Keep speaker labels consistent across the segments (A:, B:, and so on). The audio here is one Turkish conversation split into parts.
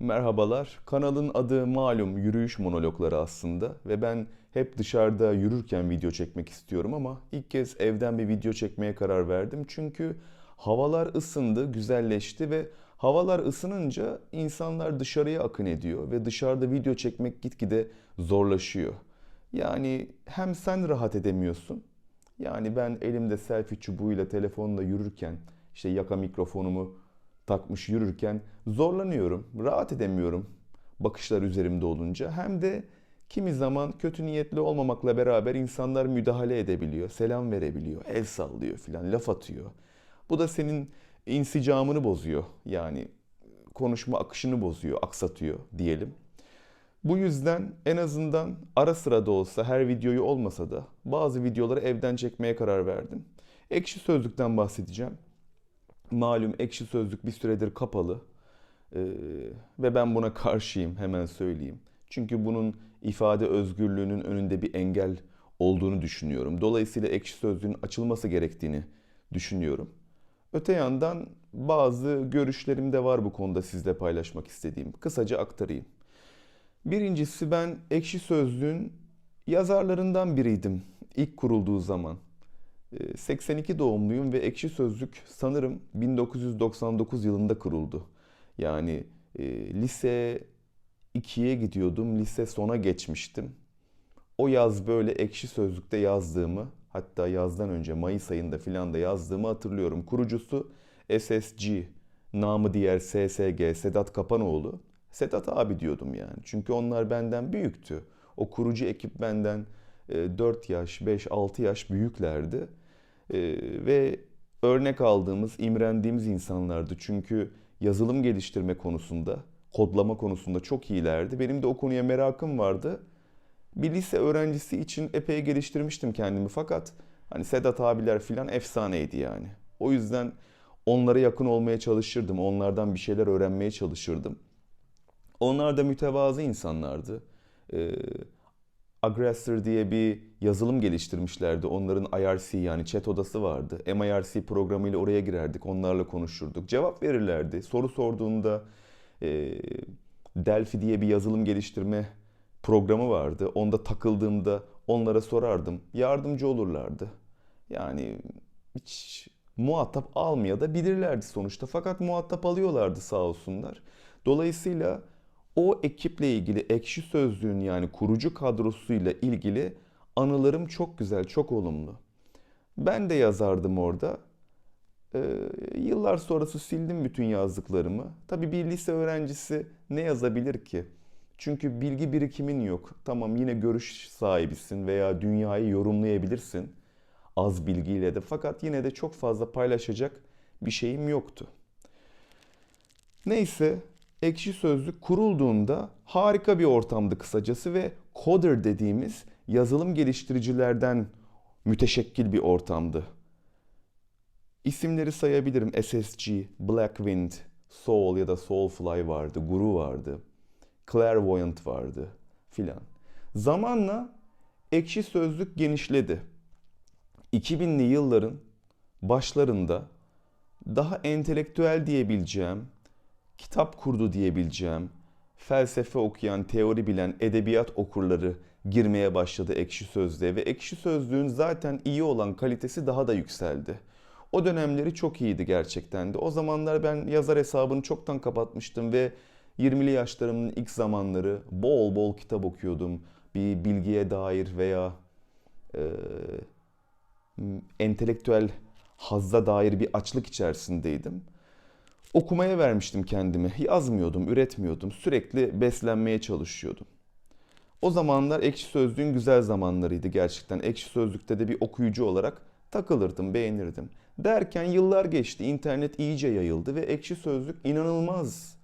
A: Merhabalar. Kanalın adı malum yürüyüş monologları aslında ve ben hep dışarıda yürürken video çekmek istiyorum ama ilk kez evden bir video çekmeye karar verdim. Çünkü havalar ısındı, güzelleşti ve havalar ısınınca insanlar dışarıya akın ediyor ve dışarıda video çekmek gitgide zorlaşıyor. Yani hem sen rahat edemiyorsun. Yani ben elimde selfie çubuğuyla telefonla yürürken işte yaka mikrofonumu takmış yürürken zorlanıyorum, rahat edemiyorum bakışlar üzerimde olunca. Hem de kimi zaman kötü niyetli olmamakla beraber insanlar müdahale edebiliyor, selam verebiliyor, el sallıyor filan, laf atıyor. Bu da senin insicamını bozuyor. Yani konuşma akışını bozuyor, aksatıyor diyelim. Bu yüzden en azından ara sıra da olsa her videoyu olmasa da bazı videoları evden çekmeye karar verdim. Ekşi Sözlük'ten bahsedeceğim. Malum Ekşi Sözlük bir süredir kapalı Ee, ve ben buna karşıyım hemen söyleyeyim. Çünkü bunun ifade özgürlüğünün önünde bir engel olduğunu düşünüyorum. Dolayısıyla Ekşi Sözlüğün açılması gerektiğini düşünüyorum. Öte yandan bazı görüşlerim de var bu konuda sizle paylaşmak istediğim. Kısaca aktarayım. Birincisi ben Ekşi Sözlüğün yazarlarından biriydim ilk kurulduğu zaman. Ee, 82 doğumluyum ve Ekşi Sözlük sanırım 1999 yılında kuruldu. Yani e, lise 2'ye gidiyordum, lise sona geçmiştim. O yaz böyle Ekşi Sözlük'te yazdığımı, hatta yazdan önce Mayıs ayında filan da yazdığımı hatırlıyorum. Kurucusu SSG, namı diğer SSG, Sedat Kapanoğlu. Sedat abi diyordum yani. Çünkü onlar benden büyüktü. O kurucu ekip benden 4 yaş, 5, 6 yaş büyüklerdi. E, Ve örnek aldığımız, imrendiğimiz insanlardı. Çünkü yazılım geliştirme konusunda, kodlama konusunda çok iyilerdi. Benim de o konuya merakım vardı. Bir lise öğrencisi için epey geliştirmiştim kendimi fakat hani Sedat abiler filan efsaneydi yani. O yüzden onlara yakın olmaya çalışırdım. Onlardan bir şeyler öğrenmeye çalışırdım. Onlar da mütevazı insanlardı. Ee, Aggressor diye bir yazılım geliştirmişlerdi. Onların IRC yani chat odası vardı. MIRC programıyla oraya girerdik. Onlarla konuşurduk. Cevap verirlerdi. Soru sorduğunda e, Delphi diye bir yazılım geliştirme programı vardı. Onda takıldığımda onlara sorardım. Yardımcı olurlardı. Yani hiç muhatap almaya da bilirlerdi sonuçta. Fakat muhatap alıyorlardı sağ olsunlar. Dolayısıyla o ekiple ilgili Ekşi Sözlüğün yani kurucu kadrosuyla ilgili anılarım çok güzel, çok olumlu. Ben de yazardım orada. Ee, yıllar sonrası sildim bütün yazdıklarımı. Tabii bir lise öğrencisi ne yazabilir ki? Çünkü bilgi birikimin yok. Tamam yine görüş sahibisin veya dünyayı yorumlayabilirsin az bilgiyle de. Fakat yine de çok fazla paylaşacak bir şeyim yoktu. Neyse Ekşi Sözlük kurulduğunda harika bir ortamdı kısacası ve coder dediğimiz yazılım geliştiricilerden müteşekkil bir ortamdı. İsimleri sayabilirim. SSG, Blackwind, Soul ya da Soulfly vardı, Guru vardı, Clairvoyant vardı filan. Zamanla Ekşi Sözlük genişledi. 2000'li yılların başlarında daha entelektüel diyebileceğim, kitap kurdu diyebileceğim, felsefe okuyan, teori bilen, edebiyat okurları girmeye başladı Ekşi Sözlüğe ve Ekşi Sözlüğün zaten iyi olan kalitesi daha da yükseldi. O dönemleri çok iyiydi gerçekten de. O zamanlar ben yazar hesabını çoktan kapatmıştım ve 20'li yaşlarımın ilk zamanları bol bol kitap okuyordum. Bir bilgiye dair veya e, entelektüel hazza dair bir açlık içerisindeydim. Okumaya vermiştim kendimi. Yazmıyordum, üretmiyordum. Sürekli beslenmeye çalışıyordum. O zamanlar Ekşi Sözlüğün güzel zamanlarıydı gerçekten. Ekşi Sözlük'te de bir okuyucu olarak takılırdım, beğenirdim. Derken yıllar geçti, internet iyice yayıldı ve Ekşi Sözlük inanılmaz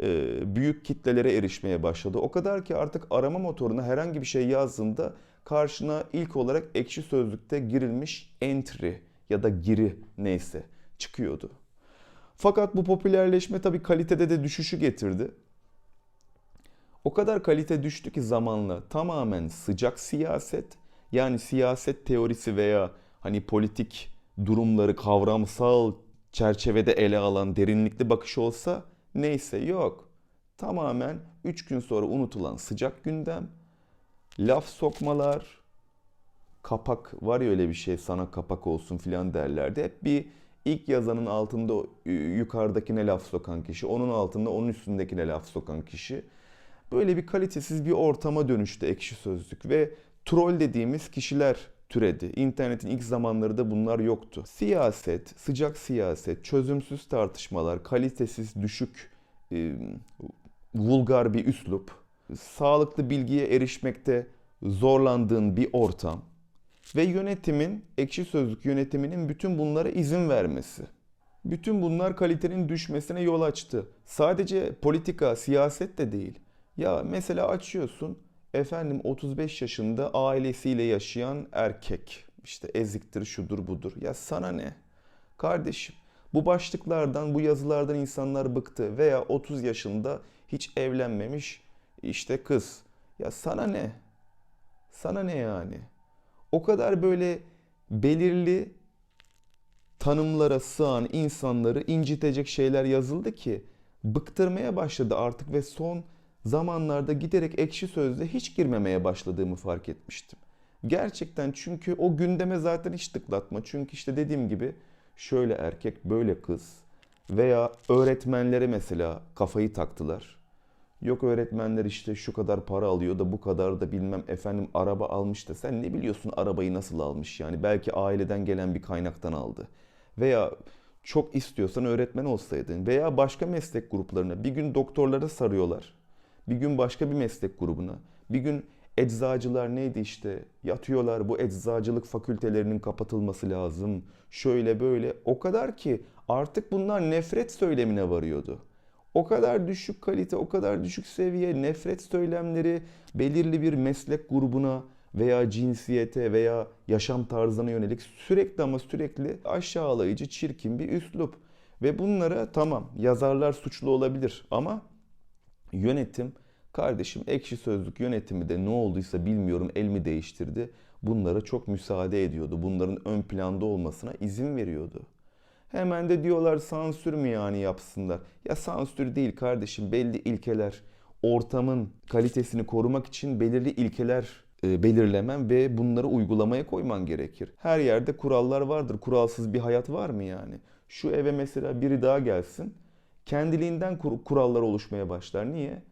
A: e, büyük kitlelere erişmeye başladı. O kadar ki artık arama motoruna herhangi bir şey yazdığında karşına ilk olarak Ekşi Sözlük'te girilmiş entry ya da giri neyse çıkıyordu. Fakat bu popülerleşme tabii kalitede de düşüşü getirdi. O kadar kalite düştü ki zamanla tamamen sıcak siyaset yani siyaset teorisi veya hani politik durumları kavramsal çerçevede ele alan derinlikli bakış olsa neyse yok. Tamamen 3 gün sonra unutulan sıcak gündem, laf sokmalar, kapak var ya öyle bir şey sana kapak olsun filan derlerdi. Hep bir ilk yazanın altında yukarıdakine laf sokan kişi, onun altında onun üstündekine laf sokan kişi. Böyle bir kalitesiz bir ortama dönüştü ekşi sözlük ve troll dediğimiz kişiler türedi. İnternetin ilk zamanları da bunlar yoktu. Siyaset, sıcak siyaset, çözümsüz tartışmalar, kalitesiz, düşük, e, vulgar bir üslup, sağlıklı bilgiye erişmekte zorlandığın bir ortam ve yönetimin, ekşi sözlük yönetiminin bütün bunlara izin vermesi. Bütün bunlar kalitenin düşmesine yol açtı. Sadece politika, siyaset de değil. Ya mesela açıyorsun efendim 35 yaşında ailesiyle yaşayan erkek. İşte eziktir, şudur budur. Ya sana ne? Kardeşim bu başlıklardan, bu yazılardan insanlar bıktı. Veya 30 yaşında hiç evlenmemiş işte kız. Ya sana ne? Sana ne yani? O kadar böyle belirli tanımlara sığan insanları incitecek şeyler yazıldı ki bıktırmaya başladı artık ve son zamanlarda giderek ekşi sözde hiç girmemeye başladığımı fark etmiştim. Gerçekten çünkü o gündeme zaten hiç tıklatma. Çünkü işte dediğim gibi şöyle erkek böyle kız veya öğretmenlere mesela kafayı taktılar. Yok öğretmenler işte şu kadar para alıyor da bu kadar da bilmem efendim araba almış da sen ne biliyorsun arabayı nasıl almış yani belki aileden gelen bir kaynaktan aldı. Veya çok istiyorsan öğretmen olsaydın veya başka meslek gruplarına bir gün doktorlara sarıyorlar. Bir gün başka bir meslek grubuna. Bir gün eczacılar neydi işte yatıyorlar bu eczacılık fakültelerinin kapatılması lazım. Şöyle böyle o kadar ki artık bunlar nefret söylemine varıyordu. O kadar düşük kalite, o kadar düşük seviye nefret söylemleri belirli bir meslek grubuna veya cinsiyete veya yaşam tarzına yönelik sürekli ama sürekli aşağılayıcı, çirkin bir üslup. Ve bunlara tamam yazarlar suçlu olabilir ama yönetim kardeşim ekşi sözlük yönetimi de ne olduysa bilmiyorum el mi değiştirdi. Bunlara çok müsaade ediyordu. Bunların ön planda olmasına izin veriyordu. Hemen de diyorlar sansür mü yani yapsınlar? Ya sansür değil kardeşim belli ilkeler. Ortamın kalitesini korumak için belirli ilkeler e, belirlemen ve bunları uygulamaya koyman gerekir. Her yerde kurallar vardır. Kuralsız bir hayat var mı yani? Şu eve mesela biri daha gelsin. Kendiliğinden kur- kurallar oluşmaya başlar. Niye?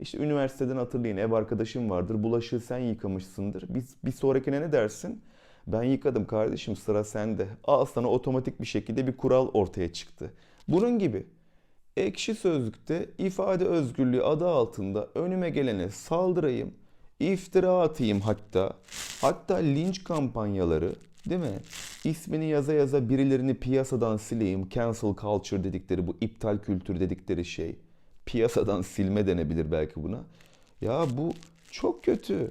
A: İşte üniversiteden hatırlayın ev arkadaşım vardır. Bulaşığı sen yıkamışsındır. Bir, bir sonrakine ne dersin? Ben yıkadım kardeşim sıra sende. Al sana otomatik bir şekilde bir kural ortaya çıktı. Bunun gibi ekşi sözlükte ifade özgürlüğü adı altında önüme gelene saldırayım, iftira atayım hatta. Hatta linç kampanyaları değil mi? İsmini yaza yaza birilerini piyasadan sileyim. Cancel culture dedikleri bu iptal kültürü dedikleri şey. Piyasadan silme denebilir belki buna. Ya bu çok kötü.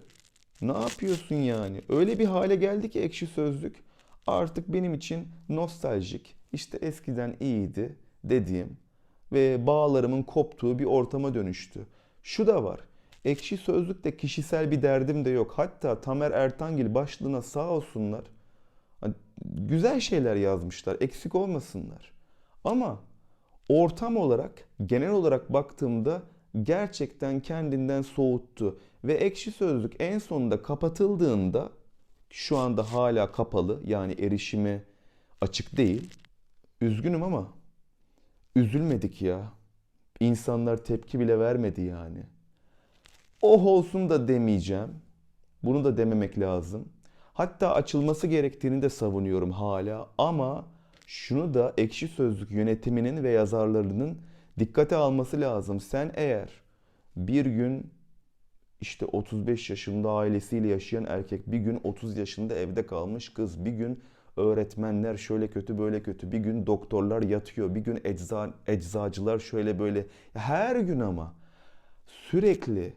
A: Ne yapıyorsun yani? Öyle bir hale geldi ki ekşi sözlük artık benim için nostaljik, işte eskiden iyiydi dediğim ve bağlarımın koptuğu bir ortama dönüştü. Şu da var. Ekşi sözlükte kişisel bir derdim de yok. Hatta Tamer Ertangil başlığına sağ olsunlar. Hani güzel şeyler yazmışlar. Eksik olmasınlar. Ama ortam olarak, genel olarak baktığımda gerçekten kendinden soğuttu. Ve ekşi sözlük en sonunda kapatıldığında şu anda hala kapalı yani erişimi açık değil. Üzgünüm ama üzülmedik ya. İnsanlar tepki bile vermedi yani. Oh olsun da demeyeceğim. Bunu da dememek lazım. Hatta açılması gerektiğini de savunuyorum hala ama şunu da ekşi sözlük yönetiminin ve yazarlarının dikkate alması lazım. Sen eğer bir gün işte 35 yaşında ailesiyle yaşayan erkek, bir gün 30 yaşında evde kalmış kız, bir gün öğretmenler şöyle kötü böyle kötü, bir gün doktorlar yatıyor, bir gün ecza, eczacılar şöyle böyle. Her gün ama sürekli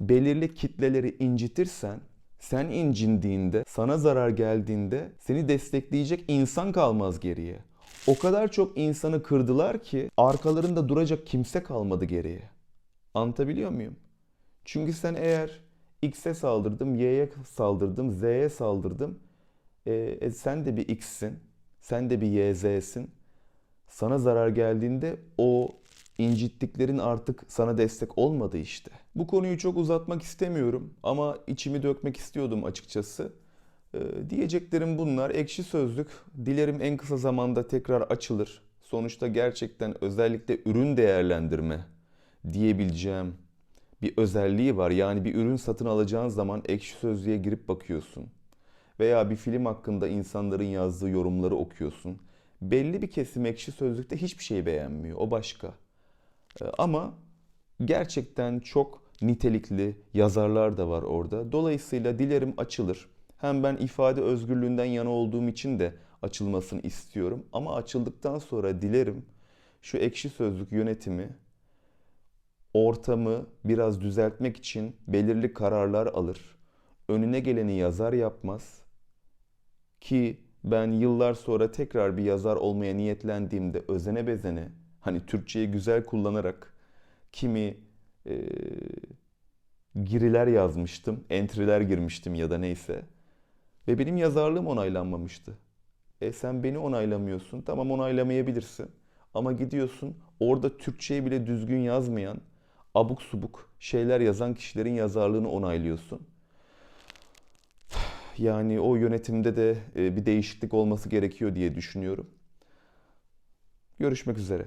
A: belirli kitleleri incitirsen, sen incindiğinde, sana zarar geldiğinde seni destekleyecek insan kalmaz geriye. O kadar çok insanı kırdılar ki arkalarında duracak kimse kalmadı geriye. Anlatabiliyor muyum? Çünkü sen eğer X'e saldırdım, Y'ye saldırdım, Z'ye saldırdım. E, e, sen de bir X'sin, sen de bir YZ'sin. Sana zarar geldiğinde o incittiklerin artık sana destek olmadı işte. Bu konuyu çok uzatmak istemiyorum ama içimi dökmek istiyordum açıkçası. Ee, diyeceklerim bunlar. Ekşi Sözlük dilerim en kısa zamanda tekrar açılır. Sonuçta gerçekten özellikle ürün değerlendirme diyebileceğim bir özelliği var. Yani bir ürün satın alacağın zaman Ekşi Sözlüğe girip bakıyorsun. Veya bir film hakkında insanların yazdığı yorumları okuyorsun. Belli bir kesim Ekşi Sözlük'te hiçbir şeyi beğenmiyor. O başka. Ee, Ama gerçekten çok nitelikli yazarlar da var orada. Dolayısıyla dilerim açılır. Hem ben ifade özgürlüğünden yana olduğum için de açılmasını istiyorum. Ama açıldıktan sonra dilerim şu ekşi sözlük yönetimi ortamı biraz düzeltmek için belirli kararlar alır. Önüne geleni yazar yapmaz. Ki ben yıllar sonra tekrar bir yazar olmaya niyetlendiğimde özene bezene hani Türkçeyi güzel kullanarak kimi e, giriler yazmıştım, entry'ler girmiştim ya da neyse. Ve benim yazarlığım onaylanmamıştı. E sen beni onaylamıyorsun. Tamam onaylamayabilirsin. Ama gidiyorsun orada Türkçeyi bile düzgün yazmayan, abuk subuk şeyler yazan kişilerin yazarlığını onaylıyorsun. Yani o yönetimde de e, bir değişiklik olması gerekiyor diye düşünüyorum. Görüşmek üzere.